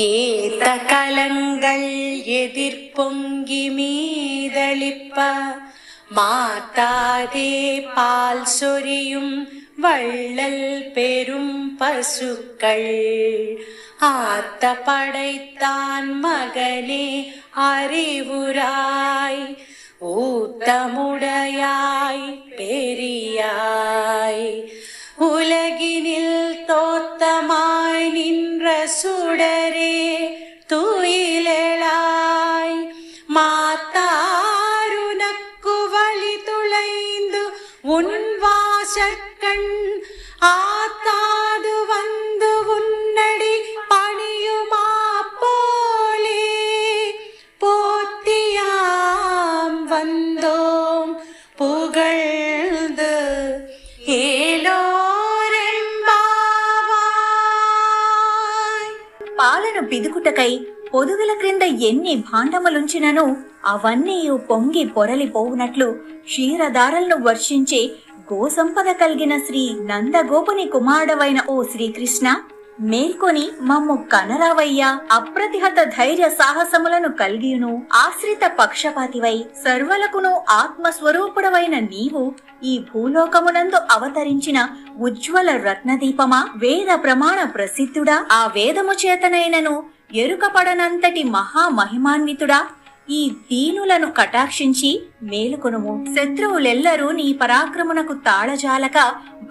ஏத்த கலங்கள் எதிர்பொங்கி மீதளிப்ப மாத்தாதே பால் சொரியும் வள்ளல் பெரும் பசுக்கள். ஆத்த படைத்தான் மகனே அறிவுராய் ஊத்தமுடையாய் పిదుకుటకై పొదుగుల క్రింద ఎన్ని భాండములుంచినను అవన్నీ పొంగి పొరలిపోవునట్లు క్షీరధారలను వర్షించే గోసంపద కలిగిన శ్రీ నందగోపుని కుమారుడవైన ఓ శ్రీకృష్ణ మేల్కొని మమ్ము కనరావయ్యా అప్రతిహత ధైర్య సాహసములను కలిగియును. ఆశ్రిత పక్షపాతివై సర్వలకును ఆత్మస్వరూపుడవైన నీవు ఈ భూలోకమునందు అవతరించిన ఉజ్వల రత్నదీపమా? వేద ప్రమాణ ప్రసిద్ధుడా? ఆ వేదము చేతనైనను ఎరుకపడనంతటి మహామహిమాన్వితుడా? ఈ దీనులను కటాక్షించి మేలుకొనుము. శత్రువులెల్లరూ నీ పరాక్రమునకు తాళజాలక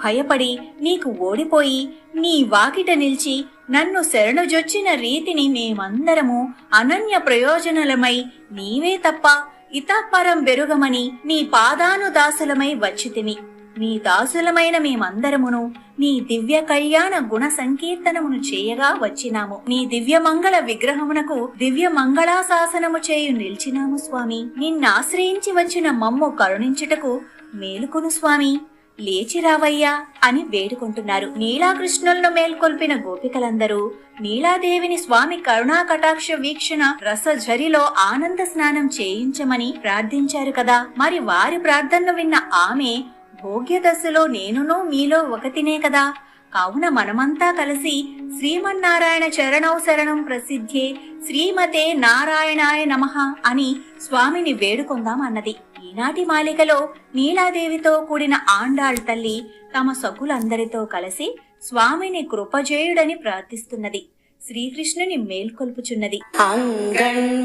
భయపడి నీకు ఓడిపోయి నీ వాకిట నిలిచి నన్ను శరణుజొచ్చిన రీతిని మేమందరము అనన్య ప్రయోజనలమై నీవే తప్ప ఇతపరం బెరుగమని నీ పాదాను దాసులమై వచ్చితిమి నీ దాసులమైన మేమందరమును నీ దివ్య కళ్యాణ గుణ సంకీర్తనమును చేయగా వచ్చినాము. నీ దివ్య మంగళ విగ్రహమునకు దివ్య మంగళాశాసనము చేయు నిలిచినాము స్వామి. నిన్నాశ్రయించి వచ్చిన మమ్ము కరుణించుటకు మేలుకొను స్వామి. లేచి రావయ్యా అని వేడుకుంటున్నారు. నీలాకృష్ణులను మేల్కొల్పిన గోపికలందరూ నీలాదేవిని స్వామి కరుణా కటాక్ష వీక్షణ రసఝరిలో ఆనంద స్నానం చేయించమని ప్రార్థించారు కదా. మరి వారి ప్రార్థనను విన్న ఆమె భోగ్యదశలో నేనునో మీలో ఒకతినే కదా. కావున మనమంతా కలిసి శ్రీమన్నారాయణ చరణౌ శరణం ప్రసిద్ధే శ్రీమతే నారాయణాయ నమ అని స్వామిని వేడుకుందాం అన్నది. ఈనాటి మాలికలో నీలాదేవితో కూడిన ఆండాళ్ తల్లి తమ సకులందరితో కలిసి స్వామిని కృపజేయుడని ప్రార్థిస్తున్నది. శ్రీకృష్ణుని మేల్కొల్పుచున్నది. అంగణ్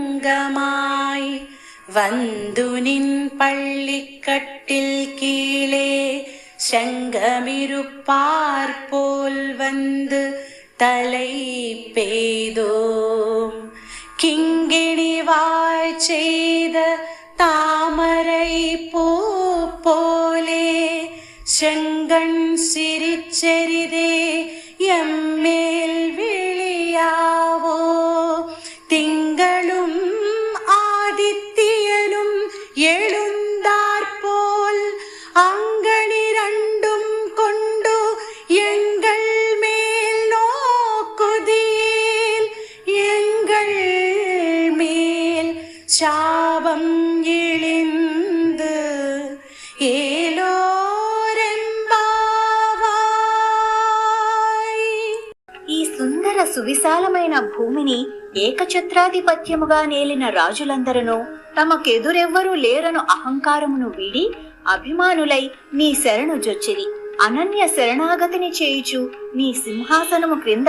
അഭിമാനഭംഗമായി വന്തു നിൻ പള്ളിക്കട്ടിൽ കീഴേ ശങ്കമിരുപ്പാർ പോൽ വന്ന് തലൈ പെയ്തോം கிங்கிணி வாழ் செய்த தாமரை பூ போலே செங்கண் சிரிச்செரிதே సువిశాలమైన భూమిని ఏకఛత్రాధిపత్యముగా నేలిన రాజులందరను తమకెదురెవ్వరూ లేరను అహంకారమును వీడి అభిమానులై నీ శరణు జొచ్చిరి. అనన్య శరణాగతిని చేయుచు నీ సింహాసనము క్రింద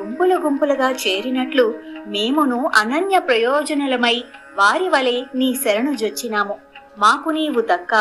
గుంపులు గుంపులుగా చేరినట్లు మేమును అనన్య ప్రయోజనలమై వారి వలె నీ శరణు జొచ్చినాము. మాకు నీవు దక్క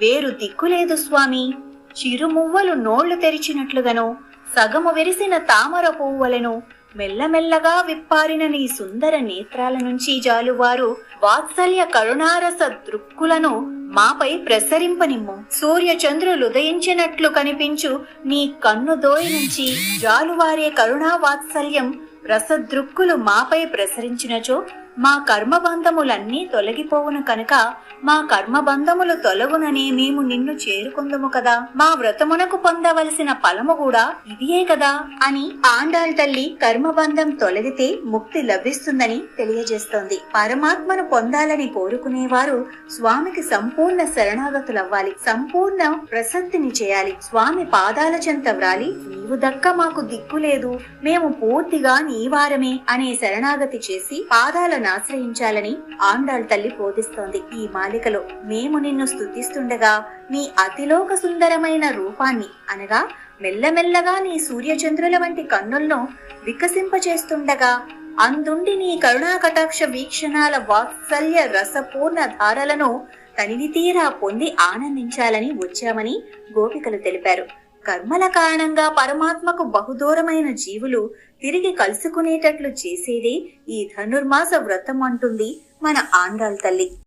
వేరు దిక్కులేదు స్వామి. చిరుమువ్వలు నోళ్ళు తెరిచినట్లుగాను సగము విరిసిన తామర పువ్వులను మెల్లమెల్లగా విప్పారిన నీ సుందర నేత్రాల నుంచి జాలువారు వాత్సల్య కరుణారస దృక్కులను మాపై ప్రసరింపనిమ్ము. సూర్య చంద్రులు ఉదయించినట్లు కనిపించు నీ కన్ను దోయి నుంచి జాలువారే కరుణా వాత్సల్యం రసదృక్కులు మాపై ప్రసరించినచో మా కర్మబంధములన్నీ తొలగిపోవును కనుక మా కర్మబంధములు తొలగునని మేము నిన్ను చేరుకుందుము కదా. మా వ్రతమునకు పొందవలసిన ఫలము కూడా ఇదియే కదా అని ఆండాళ్ తల్లి కర్మబంధం తొలగితే ముక్తి లభిస్తుందని తెలియజేస్తోంది. పరమాత్మను పొందాలని కోరుకునేవారు స్వామికి సంపూర్ణ శరణాగతులవ్వాలి. సంపూర్ణ ప్రసక్తిని చేయాలి. స్వామి పాదాల చెంత వ్రాలి. నీవు దక్క మాకు దిక్కు లేదు. మేము పూర్తిగా ఈ వారమే అనే శరణాగతి చేసి పాదాలను ఆశ్రయించాలని ఆండాళ్ తల్లి బోధిస్తోంది. ఈ మాలికలో మేము నిన్ను స్తుతిస్తుండగా నీ అతిలోక సుందరమైన రూపాన్ని అనగా మెల్లమెల్లగా నీ సూర్యచంద్రుల వంటి కన్నులను వికసింపచేస్తుండగా అందుండి నీ కరుణా కటాక్ష వీక్షణాల వాత్సల్య రసపూర్ణ ధారలను తనివి తీరా పొంది ఆనందించాలని వచ్చామని గోపికలు తెలిపారు. కర్మల కారణంగా పరమాత్మకు బహుదూరమైన జీవులు తిరిగి కలుసుకునేటట్లు చేసేదే ఈ ధనుర్మాస వ్రతం అంటుంది మన ఆంధ్రాల తల్లి.